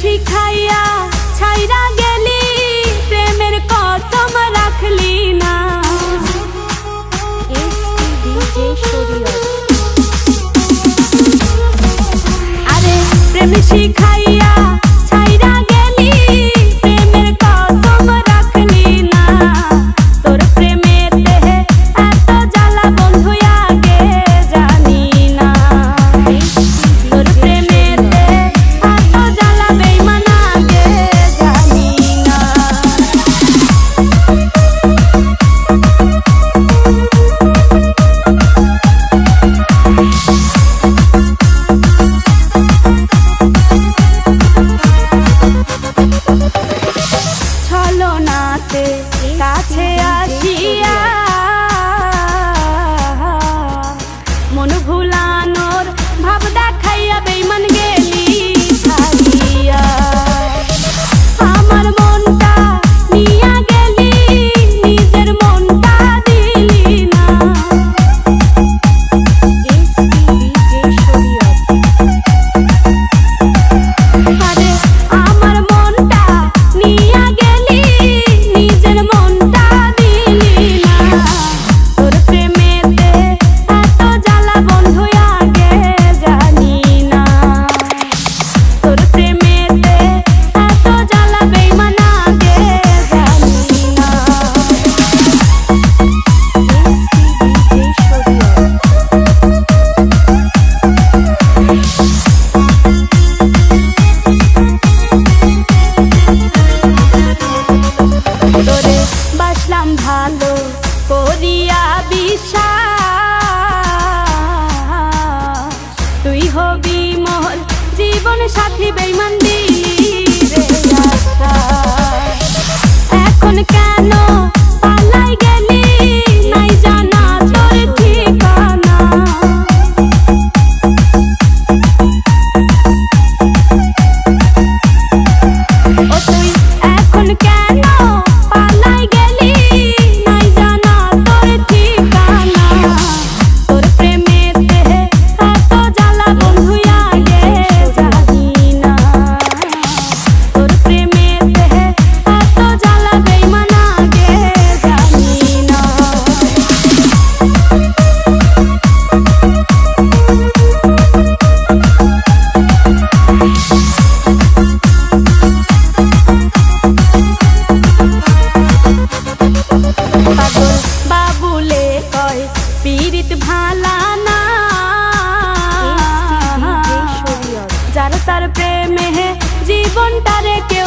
শিখাইয়া ছাইরা ভালা না। যারা তার প্রেমে জীবনটা কেউ